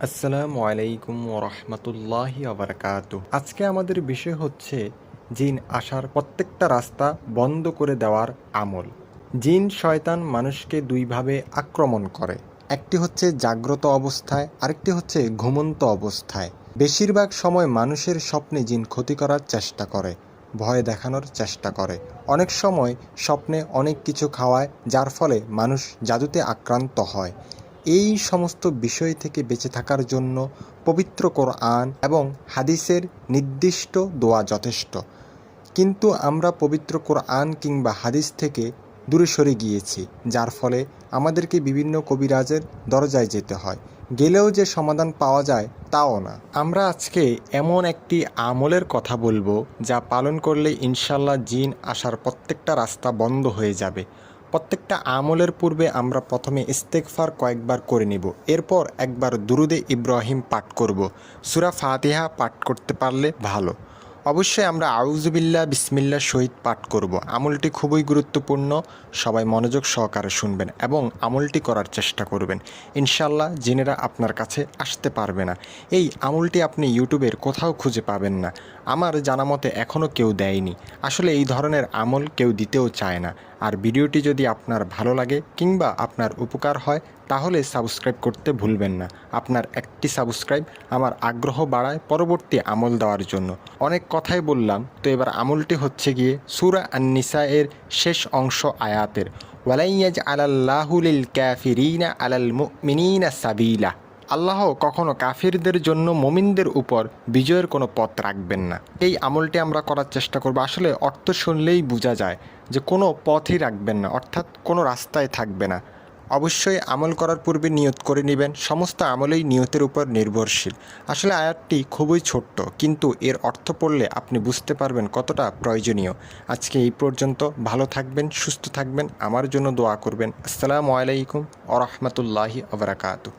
আসসালামু আলাইকুম ওরহমতুল্লাহি আবরকাত আজকে আমাদের বিষয় হচ্ছে জিন আসার প্রত্যেকটা রাস্তা বন্ধ করে দেওয়ার আমল। জিন শয়তান মানুষকে দুইভাবে আক্রমণ করে। একটি হচ্ছে জাগ্রত অবস্থায়, আরেকটি হচ্ছে ঘুমন্ত অবস্থায়। বেশিরভাগ সময় মানুষের স্বপ্নে জিন ক্ষতি করার চেষ্টা করে, ভয় দেখানোর চেষ্টা করে। অনেক সময় স্বপ্নে অনেক কিছু খাওয়ায়, যার ফলে মানুষ জাদুতে আক্রান্ত হয়। এই সমস্ত বিষয় থেকে বেঁচে থাকার জন্য পবিত্র কোরআন এবং হাদিসের নির্দিষ্ট দোয়া যথেষ্ট। কিন্তু আমরা পবিত্র কোরআন কিংবা হাদিস থেকে দূরে সরে গিয়েছি, যার ফলে আমাদেরকে বিভিন্ন কবিরাজের দরজায় যেতে হয়। গেলেও যে সমাধান পাওয়া যায় তাও না। আমরা আজকে এমন একটি আমলের কথা বলব, যা পালন করলে ইনশাল্লাহ জিন আসার প্রত্যেকটা রাস্তা বন্ধ হয়ে যাবে। প্রত্যেকটা আমলের পূর্বে আমরা প্রথমে ইস্তেকফার কয়েকবার করে নিব। এরপর একবার দুরুদে ইব্রাহিম পাঠ করব। সুরা ফাতিহা পাঠ করতে পারলে ভালো। অবশ্যই আমরা আউজুবিল্লা বিসমিল্লা সহিত পাঠ করব। আমলটি খুবই গুরুত্বপূর্ণ। সবাই মনোযোগ সহকারে শুনবেন এবং আমলটি করার চেষ্টা করবেন। ইনশাল্লাহ জিনেরা আপনার কাছে আসতে পারবে না। এই আমলটি আপনি ইউটিউবের কোথাও খুঁজে পাবেন না। আমার জানা মতে এখনও কেউ দেয়নি। আসলে এই ধরনের আমল কেউ দিতেও চায় না। আর ভিডিওটি যদি আপনার ভালো লাগে কিংবা আপনার উপকার হয়, তাহলে সাবস্ক্রাইব করতে ভুলবেন না। আপনার একটি সাবস্ক্রাইব আমার আগ্রহ বাড়ায় পরবর্তী আমল দেওয়ার জন্য। অনেক কথাই বললাম, তো এবার আমলটি হচ্ছে গিয়ে সুরা আন্নিসা এর শেষ অংশ আয়াতের। ওয়ালাইয়াজ আলাল্লাহুলিল ক্যাফিরিনা আলাল মুমিনিনা সাবিলা। আল্লাহ কখনো কাফিরদের জন্য মমিনদের উপর বিজয়ের কোনো পথ রাখবেন না। এই আমলটি আমরা করার চেষ্টা করব। আসলে অর্থ শুনলেই বোঝা যায় যে কোনো পথই রাখবেন না, অর্থাৎ কোনো রাস্তায় থাকবে না। অবশ্যই আমল করার পূর্বে নিয়ত করে নেবেন। সমস্ত আমলেই নিয়তের উপর নির্ভরশীল। আসলে আয়াতটি খুবই ছোট্ট, কিন্তু এর অর্থ পড়লে আপনি বুঝতে পারবেন কতটা প্রয়োজনীয়। আজকে এই পর্যন্ত। ভালো থাকবেন, সুস্থ থাকবেন। আমার জন্য দোয়া করবেন। আসসালামু আলাইকুম আ রহমতুল্লাহি আবরাকাতু